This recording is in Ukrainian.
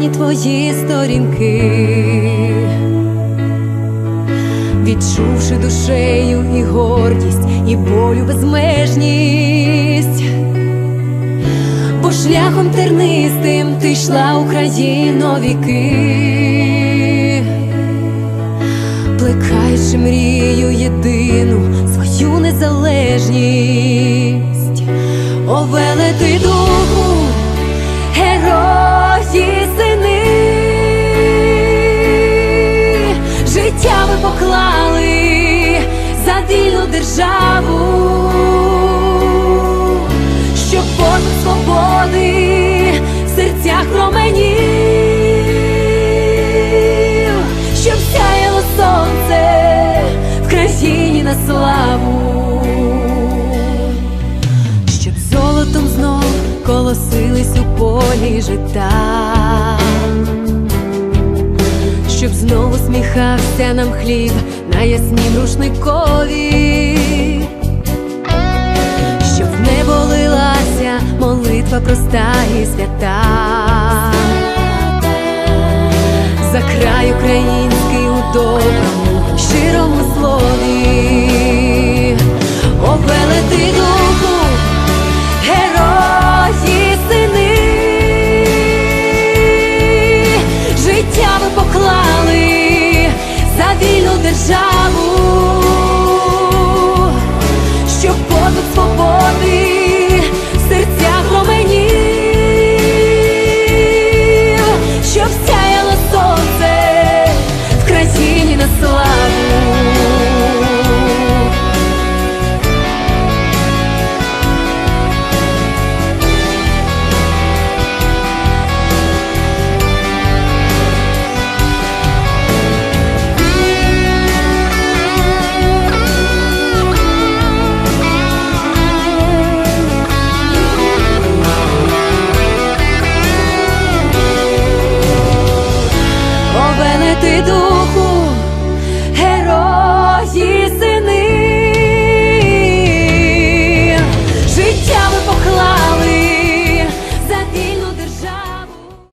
Історії, твої сторінки. Відчувши душею і гордість, і болю безмежність, бо шляхом тернистим ти йшла Україно віки, плекаючи мрію єдину, свою незалежність, О, велетий на славу, щоб золотом знов колосились у полі жита. Щоб знову сміхався нам хліб на яснім рушникові, щоб в небо лилася молитва проста і свята, за край український у доброму,